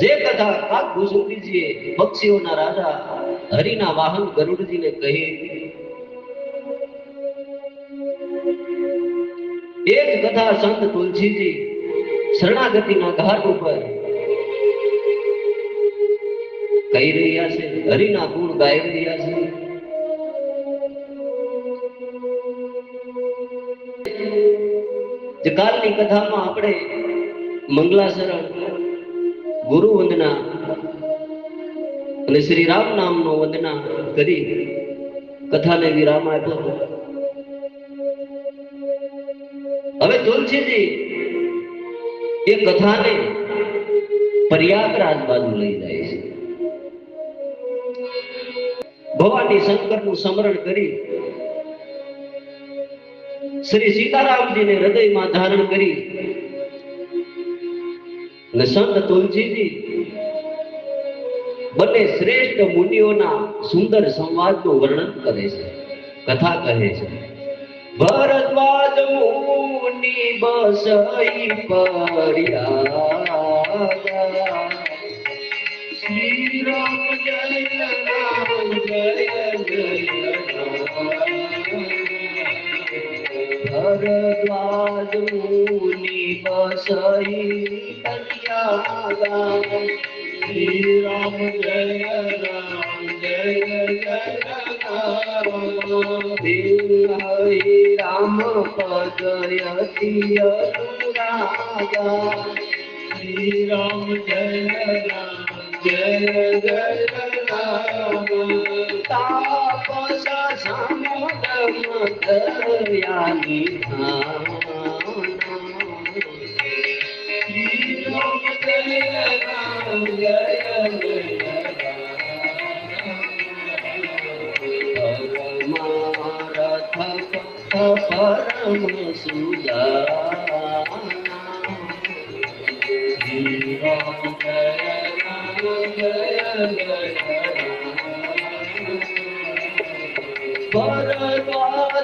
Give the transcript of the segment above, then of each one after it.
જે કથા આ ભૂસુંડીજીએ પક્ષીઓના રાજા હરિના વાહન ગરુડજીને કહી એ જ કથા સંત તુલસીજી શરણાગતિના ઘાટ ઉપર કહી રહ્યા છે, હરિના ગુણ ગાઈ રહ્યા છે. કાલની કથામાં આપણે મંગલાચરણ ગુરુ વંદના અને શ્રી રામ નામનો વંદના કરી કથાને વિરામ આપ્યો. હવે તુલસીજી, એ કથાને પ્રયાગરાજ બાજુ લઈ જાય છે ભવાની શંકરનું સ્મરણ કરી શ્રી સીતારામજીને હૃદયમાં ધારણ કરી અને સંત તુલસીજી, બંને શ્રેષ્ઠ મુનિઓના સુંદર સંવાદનું વર્ણન કરે છે, કથા કહે છે. ભરદ્વાજ મુનિ બસઈ પર્યા શ્રી રામ જય રામ જય જય ભરદ્વાજ મુનિ બસઈ પર્યા શ્રી રામ જય રામ જય જય રામ હરિ રામ પદયતિ અનુરાગા શ્રી રામ જય રામ જય જય રામ તાપસ સમોદમ દયાની શ્રી રામ જય રામ જય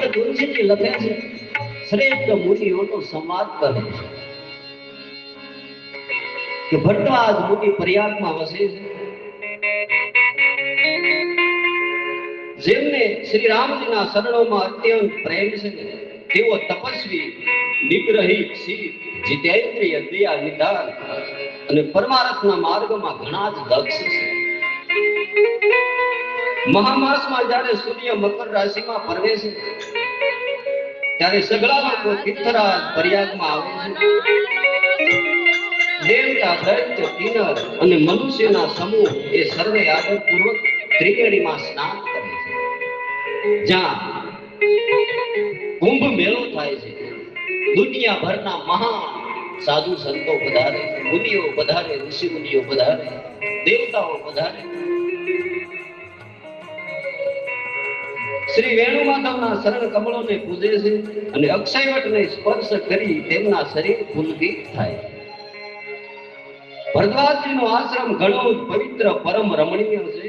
સંત તુલસીજી લખે છે? શ્રેષ્ઠ મુનિઓનો સંવાદ કરે છે. કે ભટ્ટવાજ મુનિ પ્રયાગમાં વસે છે. જેમને શ્રી રામજીના શરણોમાં અત્યંત પ્રેમ છે. તેઓ તપસ્વી, નિગ્રહી, શીલ, જીતેન્દ્રિય, દયા નિધાન અને પરમાર્થના માર્ગમાં ઘણા જ દક્ષ છે. મહામાસમાં જ્યારે સૂર્ય મકર રાશિમાં પ્રવેશે, ત્યારે સગળા લોકો તીર્થરાજ પ્રયાગમાં આવે છે. દેવતા, દૈત્ય, કિન્નર અને મનુષ્યના સમૂહ એ સર્વે આદરપૂર્વક ત્રિવેણીમાં સ્નાન કરે છે. જ્યાં કુંભ મેળો થાય છે. દુનિયાભરના મહાન સાધુ સંતો પધારે, મુનિઓ પધારે, ઋષિ મુનિઓ પધારે, દેવતાઓ પધારે. શ્રી વેણુ માધવના સરળ કમળોને પૂજે છે અને અક્ષયવટને સ્પર્શ કરી તેમના શરીર પુલકિત થાય. ભરદ્વાજીનો આશ્રમ ઘણો પવિત્ર પરમ રમણીય છે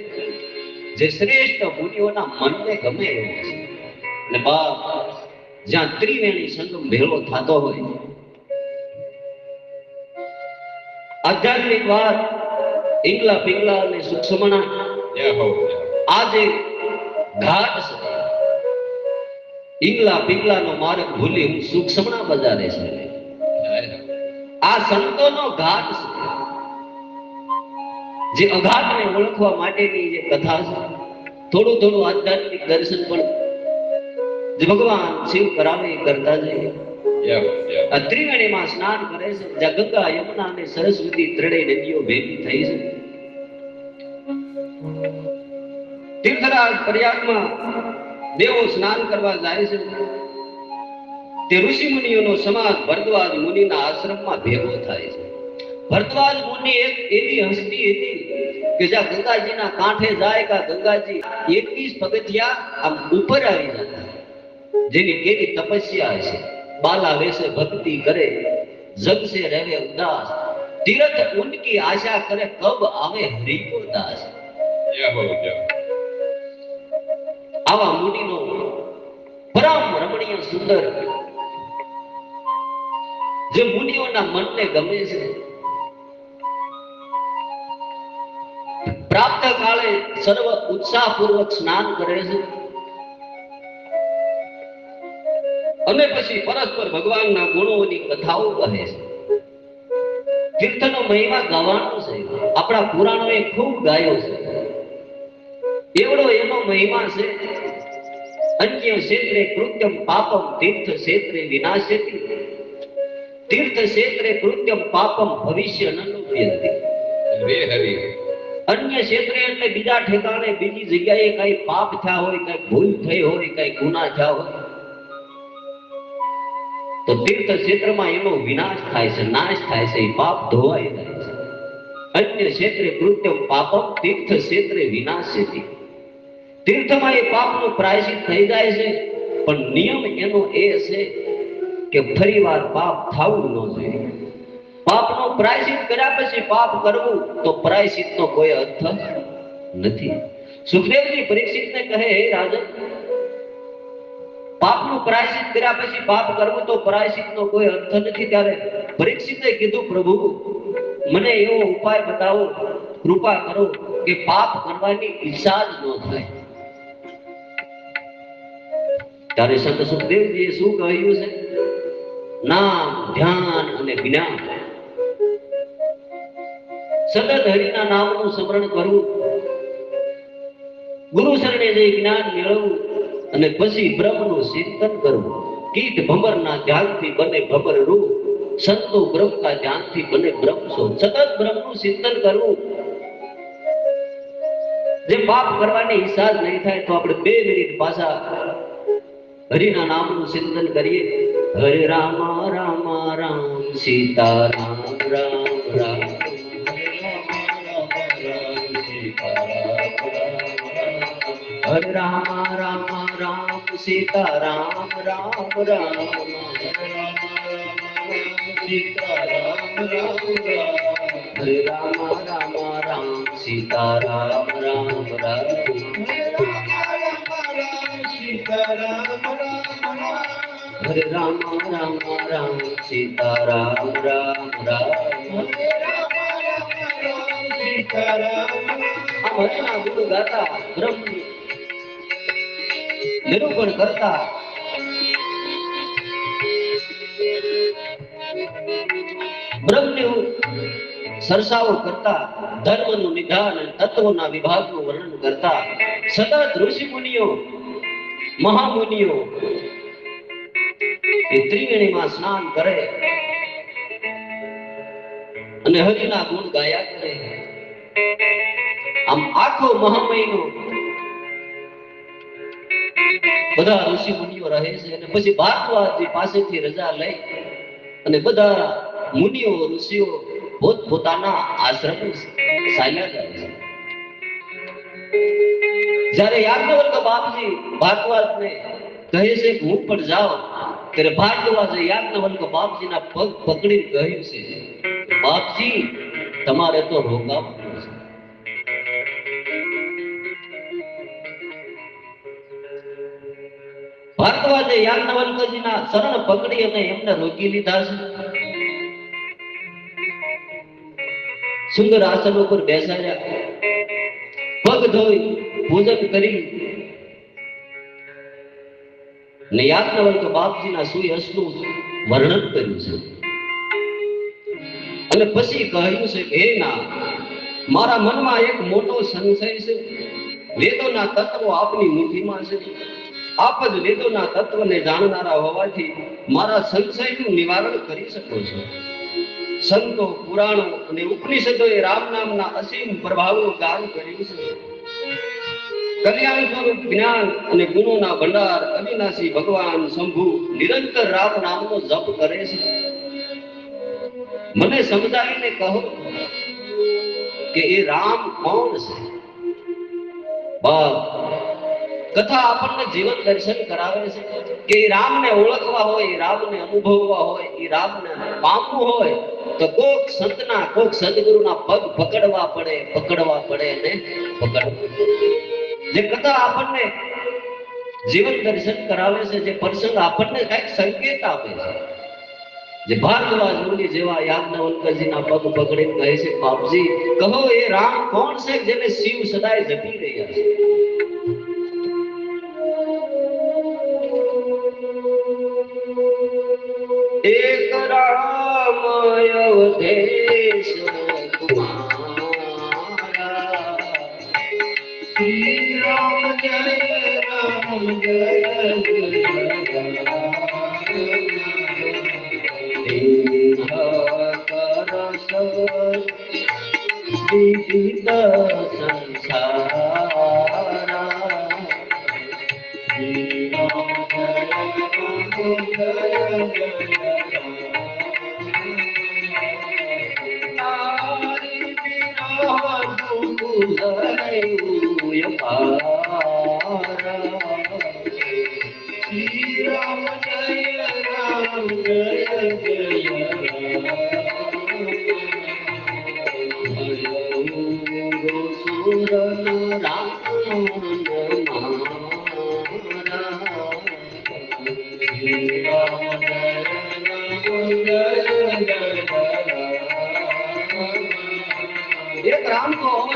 જે શ્રેષ્ઠ મુનિઓના મનને ગમે એવો છે. અને બાપ જ્યાં ત્રિવેણી સંગમ ભેળો થતો હોય. આધ્યાત્મિક વાત ઈંગલા પિંગલા અને સુક્ષમણા આજે ઘાટ છે. ઈંગલા પિંગલાનો માર્ગ ભૂલી હું સૂક્ષ્મણા બજારે છે. આ સંતોનો ઘાટ છે. જે અઘાતને ઓળખવા માટેની જે કથા છે. થોડું થોડું આધ્યાત્મિક દર્શન પણ જે ભગવાન શિવ કરાવે કરતા જઈએ આ ત્રિવેણીમાં સ્નાન કરે છે. જ્યાં ગંગા, યમુના અને સરસ્વતી ત્રણેય નદીઓ ભેગી થઈ છે. તીર્થરાજ પ્રયાગમાં દેવો સ્નાન કરવા જાય છે. તે ઋષિ મુનિઓનો સમાજ ભરદ્વાજ મુનિના આશ્રમમાં ભેગો થાય છે. ભરદ્વાજ મુનિ એક એવી હસ્તી હતી કે જ્યાં ગંગાજીના કાંઠે જાય કા ગંગાજી એકવીસ પગથિયા આમ ઉપર આવી જતા જેની કેવી તપસ્યા છે બાલા વેસે ભક્તિ કરે જગ સે રહે ઉદાસ. તીરથ ઉનકી આશા કરે, કબ આવે હરિકો દાસ. જય હો, જય આવા મુનિનો પરમ રમણીય સુંદર જે મુનિઓના મનને ગમે છે. પ્રાપ્ત કાળે સર્વ ઉત્સાહપૂર્વક સ્નાન કરે છે. અને પછી પરસ્પર ભગવાનના ગુણોની કથાઓ કહે છે. કીર્તનો મહિમા ગાવાનો છે. આપણા પુરાણોએ ખૂબ ગાયો છે. એવડો એનો મહિમા છે. અન્ય ક્ષેત્રે કૃત્યમ પાપમ તીર્થ ક્ષેત્રે વિનાશયતિ તીર્થ ક્ષેત્રે કૃત્યમ પાપમ ભવિષ્ય ન હરે હરે. અન્ય ક્ષેત્રે એટલે બીજા ઠેકાણે બીજી જગ્યાએ કઈ પાપ થયા હોય કઈ ભૂલ થઈ હોય કઈ ગુના થયા હોય. તો તીર્થ ક્ષેત્રમાં એનો વિનાશ થાય છે નાશ થાય છે એ પાપ ધોવાઈ જાય છે. અન્ય ક્ષેત્રે કૃત્યમ પાપમ તીર્થ ક્ષેત્રે વિનાશયતિ તીર્થમાં એ પાપનું પ્રાયશ્ચિત થઈ જાય છે, પણ નિયમ એનો એ છે કે ફરીવાર પાપ થવું ન જોઈએ. પાપનો પ્રાયશ્ચિત કર્યા પછી પાપ કરવું તો પ્રાયશ્ચિતનો કોઈ અર્થ નથી. સુખદેવજી પરીક્ષિતને કહે, હે રાજન, પાપનું પ્રાયશ્ચિત કર્યા પછી પાપ કરવું તો પ્રાયશ્ચિતનો કોઈ અર્થ નથી ત્યારે પરીક્ષિતે કીધું, પ્રભુ, મને એવો ઉપાય બતાવો, કૃપા કરો કે પાપ કરવાની ઈચ્છા જ ન થાય. ત્યારે સંત સુખદેવજીએ શું કહ્યું છે? નામ, ધ્યાન અને જ્ઞાન. સતત હરિના નામનું સ્મરણ કરવું. ગુરુ શરણે જે જ્ઞાન મેળવવું અને પછી બ્રહ્મનું ચિંતન કરવું. કીટ ભમરના ધ્યાનથી બને ભમર રૂપ, સંતો બ્રહ્મના ધ્યાનથી બને બ્રહ્મ સો સતત બ્રહ્મનું ચિંતન કરવું. જે પાપ કરવાની ઈચ્છા નહીં થાય તો આપણે બે મિનિટ પાછા હરિના નામનું ચિંતન કરીએ. હરે રામ રામ રામ સીતા રામ રામ. રામ હરે રામ રામ રામ સીતા રામ રામ રામ હરે રામ રામ રામ સીતા રામ રામ રામ. હરે રામ રામ રામ સીતા રામ રામ રામ હરિના ગુરુ ગાતા બ્રહ્મ નિરૂપણ કરતા બ્રહ્મને સરસાવો કરતા ધર્મનું નિધાન તત્વોના વિભાગનું વર્ણન કરતા સતત ઋષિ મુનિઓ મહામુનિઓ. એ ત્રિવેણીમાં સ્નાન કરે અને હરિના ગુણ ગાયા કરે. આમ આખો મહામહિનો બધા ઋષિ મુનિઓ રહે છે અને પછી ભારદ્વાજજી પાસેથી રજા લઈ અને બધા મુનિઓ, ઋષિઓ પોત પોતાના આશ્રમ સાયલા જાય છે. જ્યારે યાજ્ઞવલ્ક બાપજી ભારદ્વાજને કહે છે કે હું પણ જાઉં. ત્યારે ભારદ્વાજે યાજ્ઞવલ્ક બાપજીના પગ પકડી કહ્યું છે બાપજી, તમારે તો રોકાવું ભારદ્વાજે યાજ્ઞવલ્કજીના શરણ પકડી અને એમને રોકી લીધા છે. સુંદર આસન ઉપર બેસાડ્યા. પગ ધોઈ પૂજન કરી. ને યાજ્ઞવલ્ક બાપજીના સુયશનું વર્ણન કર્યું છે. અને પછી કહ્યું છે કે ના મારા મનમાં એક મોટો સંશય છે. વેદોના તત્વો આપની મુઠ્ઠીમાં છે. આપ જ વેદોના તત્વને જાણનારા હોવાથી મારા સંશયનું નિવારણ કરી શકો છો. સંતો, પુરાણો અને ઉપનિષદોએ રામ નામના અસીમ પ્રભાવનું ગાન કર્યું છે. કલ્યાણ સ્વરૂપ જ્ઞાન અને ગુણોના ભંડાર અવિનાશી ભગવાન શંભુ નિરંતર રામ નામનો જપ કરે છે. મને સમજાવીને કહો કે એ રામ કોણ છે? બસ કથા આપણને જીવન દર્શન કરાવે છે. કે એ રામને ઓળખવા હોય, એ રામને અનુભવવા હોય, એ રામને પામવું હોય, તો કોક સંતના, કોક સદગુરુના પગ પકડવા પડે પકડવા પડે અને પકડવા. જે કથા આપણને જીવન દર્શન કરાવે છે, જે પ્રસંગ આપણને કંઈક સંકેત આપે છે. જે ભારદ્વાજ મુનિ જેવા યાજ્ઞવલ્કજીના પગ પકડીને કહે છે, બાપજી, કહો એ રામ કોણ છે જેને શિવ સદાય જપી રહ્યા છે? એક રામ અવધેશ જય વિવિધ સંસારા શ્રી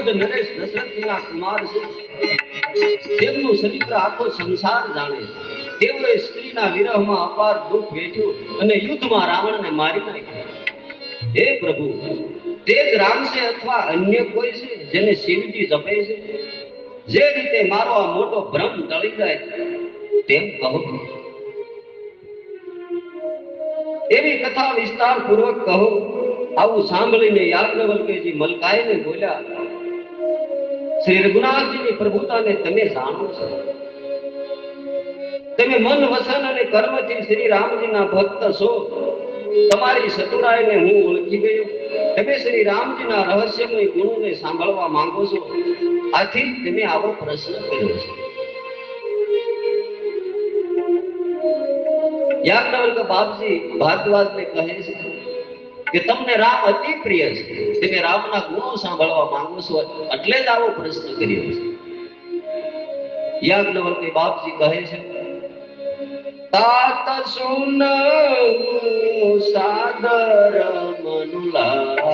અવધ નરેશ દશરથના કુમાર છે. તેમનું ચરિત્ર આખો સંસાર જાણે છે. તેઓએ સ્ત્રીના વિરહમાં અપાર દુઃખ વેઠ્યું અને યુદ્ધમાં રાવણને મારી નાખ્યો. હે પ્રભુ, તે જ રામ છે અથવા અન્ય કોઈ છે જેને શિવજી જપે છે? જે રીતે મારો આ મોટો ભ્રમ ટળી જાય તેમ કહો. એવી કથા વિસ્તાર પૂર્વક કહો. આવું સાંભળીને યાજ્ઞવલ્કેજી મલકાઈને બોલ્યા શ્રી રઘુનાથજીની પ્રભુતાને તમે જાણો છો. તમે મન વસન અને કર્મથી શ્રી રામજીના ભક્ત છો. તમારી સતુરાયને હું ઓળખી ગયો. તમે શ્રી રામજીના રહસ્યમય ગુણોને સાંભળવા માંગો છો. આથી તમે આવો પ્રશ્ન કર્યો છે. યાજ્ઞવલ્ક બાપજી ભારદ્વાજને કહે છે કે તમને રામ અતિ પ્રિય છે. તમે રામના ગુણો સાંભળવા માંગો છો એટલે જ આવો પ્રશ્ન કર્યો છે. યાજ્ઞવલ્કે બાપજી કહે છે, તાત સુન સાદર મનુલાઈ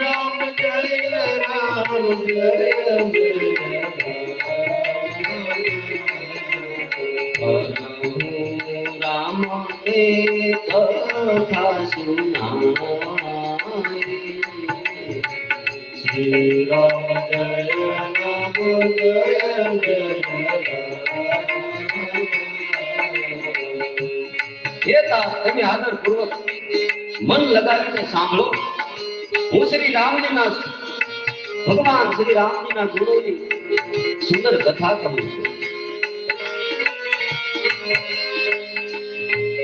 રામ જય રામ જય એ કથા સુનાય શ્રી રામ જય રામ જય જય તમે આદરપૂર્વક મન લગાવીને સાંભળો હું શ્રી રામજીના ભગવાન શ્રી રામજીના ગુણોની સુંદર કથા કહું છું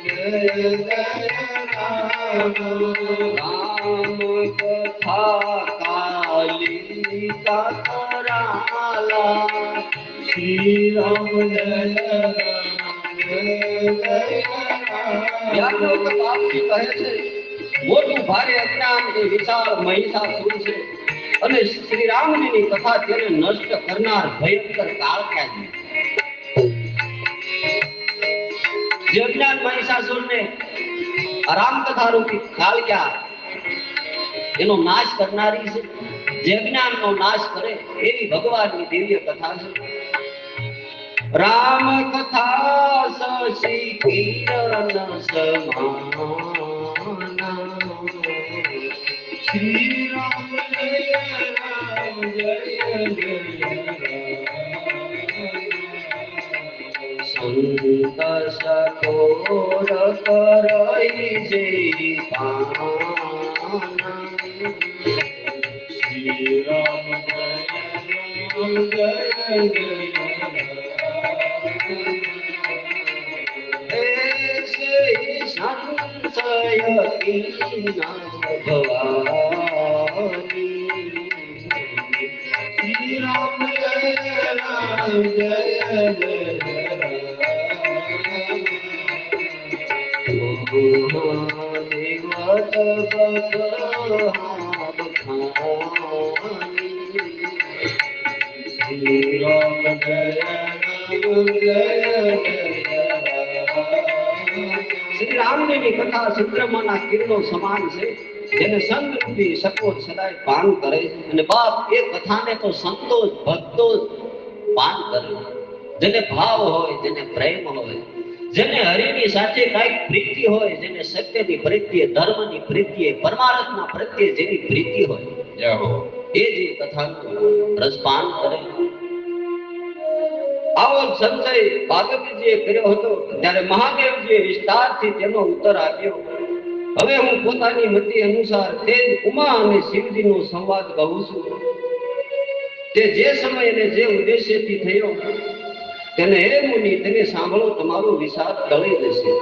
શ્રી રામ જય રામ જય જય મહામોહ નહીં સે સુતિશાલા શ્રી રામ જય રામ જય જય રામ રામ કથા કાલી શ્રી રામ જય રામ જય જય રામ બાપજી કહે છે મોટું ભારે અજ્ઞાન એ વિશાળ મહિષાસુર અને શ્રી રામજીની કથા તેને નષ્ટ કરનાર ભયંકર કાળક્યાજી જે અજ્ઞાન મહિષાસુરને રામ કથા રૂપી કાળક્યા એનો નાશ કરનારી છે. જે અજ્ઞાનનો નાશ કરે એવી ભગવાનની દિવ્ય કથા છે. રામ કથા સશી કિરણ સમાન. શ્રી રામ જય રામ જય જય સંત સકોર કરઈ જે પાના શ્રી રામ જય મત શ્રી રામદેવની કથા સુબ્રહ્માના કિરણો સમાન છે, જેને સંત રૂપી સપોટ સદાય પાન કરે અને બાપ એ કથાને તો સંતોષ ભક્તો પાન કરે જેને ભાવ હોય, જેને પ્રેમ હોય જેને હરિની સાથે કંઈક પ્રીતિ હોય જેને સત્યની પ્રત્યે ધર્મની પ્રીતિ પરમાર્થના પ્રત્યે જેની પ્રીતિ હોય એ જે કથાનું રસપાન કરે. આવો સંશય પાર્વતીજીએ કર્યો હતો. ત્યારે મહાદેવજીએ વિસ્તારથી તેનો ઉત્તર આપ્યો. હવે હું પોતાની મતિ અનુસાર તે જ ઉમા અને શિવજીનો સંવાદ કહું છું. તે જે સમય અને જે ઉદ્દેશ્યથી થયો તેને હે મુનિ તેને સાંભળો તમારો વિષાદ ટળી જશે.